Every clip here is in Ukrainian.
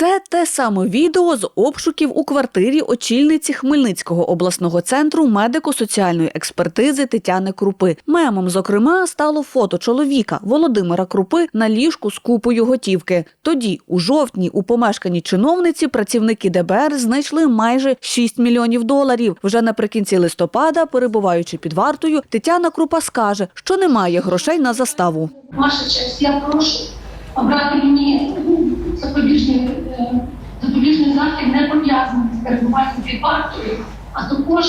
Це те саме відео з обшуків у квартирі очільниці Хмельницького обласного центру медико-соціальної експертизи Тетяни Крупи. Мемом, зокрема, стало фото чоловіка Володимира Крупи на ліжку з купою готівки. Тоді, у жовтні, у помешканні чиновниці працівники ДБР знайшли майже 6 мільйонів доларів. Вже наприкінці листопада, перебуваючи під вартою, Тетяна Крупа скаже, що немає грошей на заставу. Честь, я прошу обрати мені запобіжний, пов'язаний під вартою, а також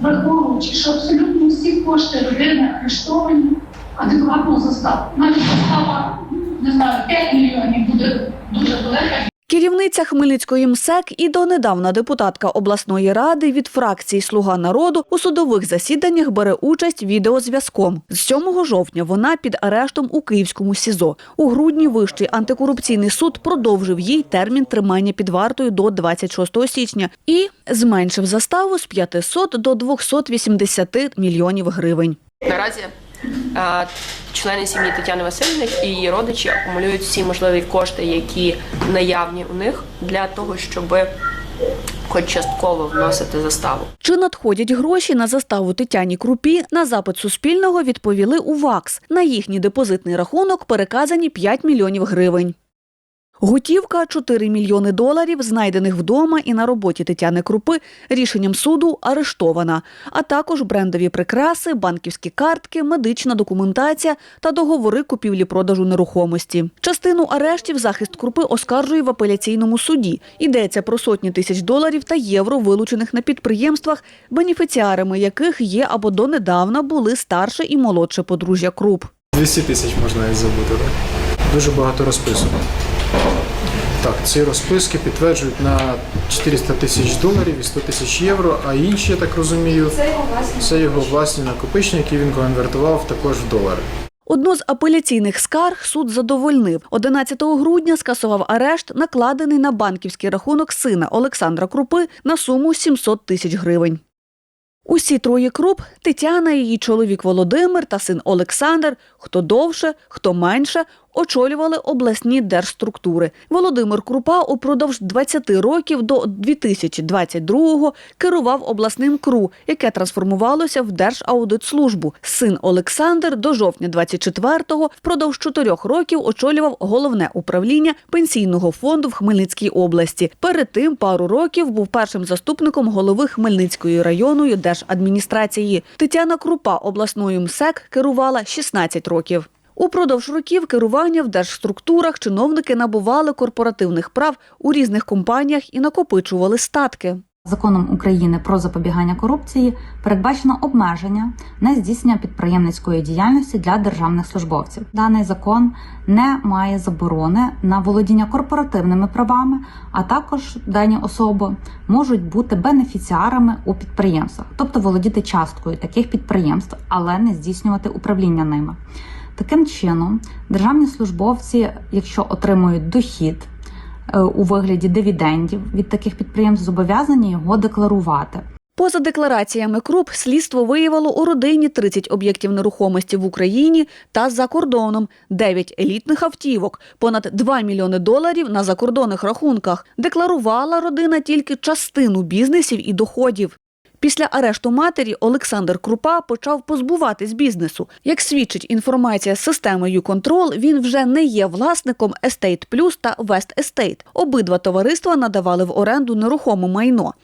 враховуючи, що абсолютно всі кошти родини арештовані адекватну заставу. Навіть застава, не знаю, 5 мільйонів буде дуже велика. Керівниця Хмельницької МСЕК і донедавна депутатка обласної ради від фракції Слуга народу у судових засіданнях бере участь відеозв'язком. З 7 жовтня вона під арештом у Київському СІЗО. У грудні Вищий антикорупційний суд продовжив їй термін тримання під вартою до 26 січня і зменшив заставу з 500 до 280 мільйонів гривень. Наразі члени сім'ї Тетяни Васильівни і її родичі акумулюють всі можливі кошти, які наявні у них, для того, щоб хоч частково вносити заставу. Чи надходять гроші на заставу Тетяні Крупі? На запит Суспільного відповіли у ВАКС. На їхній депозитний рахунок переказані 5 мільйонів гривень. Готівка 4 мільйони доларів, знайдених вдома і на роботі Тетяни Крупи, рішенням суду арештована, а також брендові прикраси, банківські картки, медична документація та договори купівлі-продажу нерухомості. Частину арештів захист Крупи оскаржує в апеляційному суді. Йдеться про сотні тисяч доларів та євро, вилучених на підприємствах, бенефіціарами яких є або донедавна були старше і молодше подружжя Круп. 200 тисяч можна і забути, так? Дуже багато розписок. Так, ці розписки підтверджують на 400 тисяч доларів і 100 тисяч євро, а інші, я так розумію, це його власні накопичення, які він конвертував також в долари. Одну з апеляційних скарг суд задовольнив. 11 грудня скасував арешт, накладений на банківський рахунок сина Олександра Крупи на суму 700 тисяч гривень. Усі троє круп Тетяна, її чоловік Володимир та син Олександр, хто довше, хто менше, очолювали обласні держструктури. Володимир Крупа упродовж 20 років до 2022-го керував обласним КРУ, яке трансформувалося в Держаудитслужбу. Син Олександр до жовтня 24-го впродовж 4 років очолював головне управління пенсійного фонду в Хмельницькій області. Перед тим пару років був першим заступником голови Хмельницької районної держадміністрації. Тетяна Крупа обласною МСЕК керувала 16 років. Упродовж років керування в держструктурах чиновники набували корпоративних прав у різних компаніях і накопичували статки. Законом України про запобігання корупції передбачено обмеження на здійснення підприємницької діяльності для державних службовців. Даний закон не має заборони на володіння корпоративними правами, а також дані особи можуть бути бенефіціарами у підприємствах, тобто володіти часткою таких підприємств, але не здійснювати управління ними. Таким чином, державні службовці, якщо отримують дохід е, у вигляді дивідендів від таких підприємств, зобов'язані його декларувати. Поза деклараціями КРУП слідство виявило у родині 30 об'єктів нерухомості в Україні та за кордоном, 9 елітних автівок, понад 2 мільйони доларів на закордонних рахунках. Декларувала родина тільки частину бізнесів і доходів. Після арешту матері Олександр Крупа почав позбуватись бізнесу. Як свідчить інформація з системи «Юконтрол», він вже не є власником Estate Plus та West Estate. Обидва товариства надавали в оренду нерухоме майно.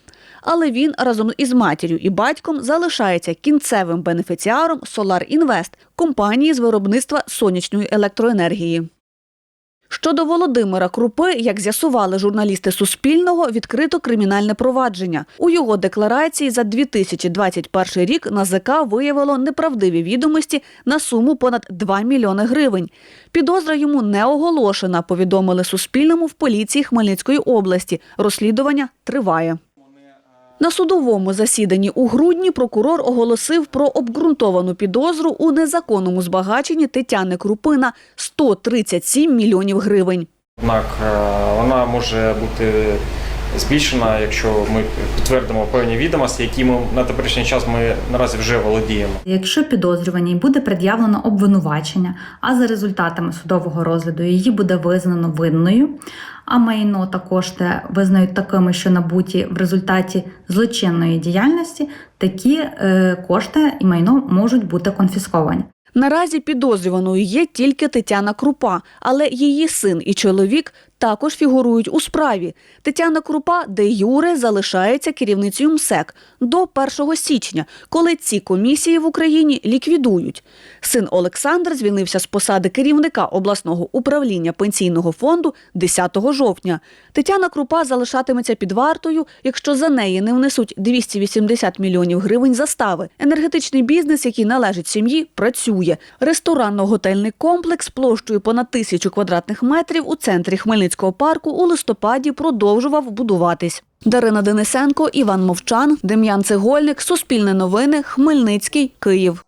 Але він разом із матір'ю і батьком залишається кінцевим бенефіціаром Solar Invest – компанії з виробництва сонячної електроенергії. Щодо Володимира Крупи, як з'ясували журналісти Суспільного, відкрито кримінальне провадження. У його декларації за 2021 рік НАЗК виявило неправдиві відомості на суму понад 2 мільйони гривень. Підозра йому не оголошена, повідомили Суспільному в поліції Хмельницької області. Розслідування триває. На судовому засіданні у грудні прокурор оголосив про обґрунтовану підозру у незаконному збагаченні Тетяни Крупина 137 мільйонів гривень. Однак е, вона може бути збільшена, якщо ми підтвердимо певні відомості, які ми на теперішній час ми наразі вже володіємо. Якщо підозрюваній буде пред'явлено обвинувачення, а за результатами судового розгляду її буде визнано винною, а майно та кошти визнають такими, що набуті в результаті злочинної діяльності, такі е, кошти і майно можуть бути конфісковані. Наразі підозрюваною є тільки Тетяна Крупа, але її син і чоловік також фігурують у справі. Тетяна Крупа де юре залишається керівницею МСЕК до 1 січня, коли ці комісії в Україні ліквідують. Син Олександр звільнився з посади керівника обласного управління пенсійного фонду 10 жовтня. Тетяна Крупа залишатиметься під вартою, якщо за неї не внесуть 280 мільйонів гривень застави. Енергетичний бізнес, який належить сім'ї, працює. Ресторанно-готельний комплекс площею понад тисячу квадратних метрів у центрі Хмельницького парку у листопаді продовжував будуватись. Дарина Денисенко, Іван Мовчан, Дем'ян Цегольник, Суспільне новини, Хмельницький, Київ.